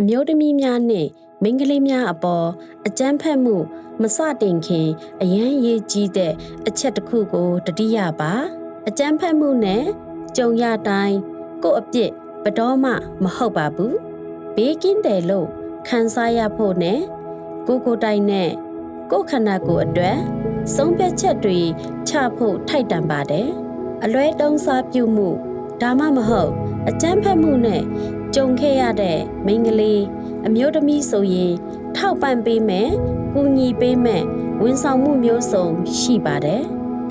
အမျိုးသမီးများနှင့်မိန်းကလေးများအပေါ်အကြမ်းဖက်မှု မစတင်ခင်အရန်ရေးကြီးတဲ့အချက်တစ်ခုကိုတတိယပါအကြမ်းဖက်မှုနဲ့ကြုံရတိုင်းကိုယ့်အပြစ်ဘယ်တော့မှမဟုတ်ပါဘူးဘေးကင်းတယ်လို့ခံစားရဖို့နဲ့ကိုယ်ကိုယ်တိုင်နဲ့ကိုယ်ခန္ဓာကိုယ်အတွက်ဆုံးဖြတ်ချက်တွေချဖို့ထိုက်တန်ပါတယ်အလွဲတုံးစားပြုမှုဒါမှမဟုတ်အကြမ်းဖက်မှုနဲ့ ကြုံခဲ့ရတဲ့မိန်းကလေးအမျိုးသမီးဆိုရင် ထောက်ပံ့ပေးမယ်ကူညီပေးမယ်ဝန်ဆောင်မှုမျိုးစုံရှိပါတယ်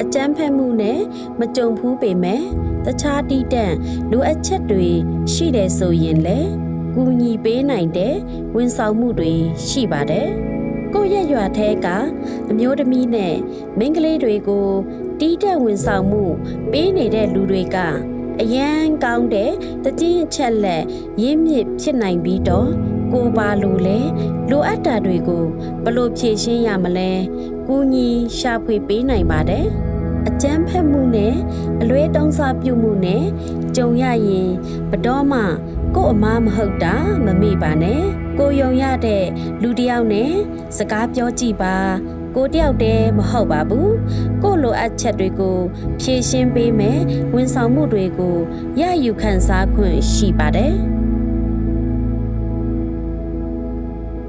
အကြမ်းဖက်မှုနဲ့မကြုံဘူးပေမဲ့တခြားတီးတန့်လိုအပ်ချက်တွေရှိတယ်ဆိုရင်လည်းကူညီပေးနိုင်တဲ့ဝန်ဆောင်မှုတွေရှိပါတယ်ကိုယ့်ရဲ့ရွာထဲကအမျိုးသမီးနဲ့မိန်းကလေးတွေကိုတီးတဲ့ဝန်ဆောင်မှုပေးနေတဲ့လူတွေက အယမ်းကောင်းတဲ့တည်င်းအချက်လက်ရင်းမြစ်ဖြစ်နိုင်ပြီးတော့ကိုပါလိုလဲလိုအပ်တာတွေကိုဘယ်လို့ဖြည့်ရှင်းရမလဲကူညီရှာဖွေပေးနိုင်ပါတယ်အကျန်းဖက်မှုနဲ့အလွဲတုံးစားပြုမှုနဲ့ကြုံရရင်ဘတော်မှကို့အမားမဟုတ်တာမမေ့ပါနဲ့ကိုယုံရတဲ့လူတစ်ယောက်နဲ့စကားပြောကြည့်ပါ ကိုတယောက်တည်းမဟုတ်ပါဘူးကို့လိုအပ်ချက်တွေကိုဖြည့်ရှင်းပေးမယ်ဝန်ဆောင်မှုတွေကိုရယူခံစားခွင့်ရှိပါတယ်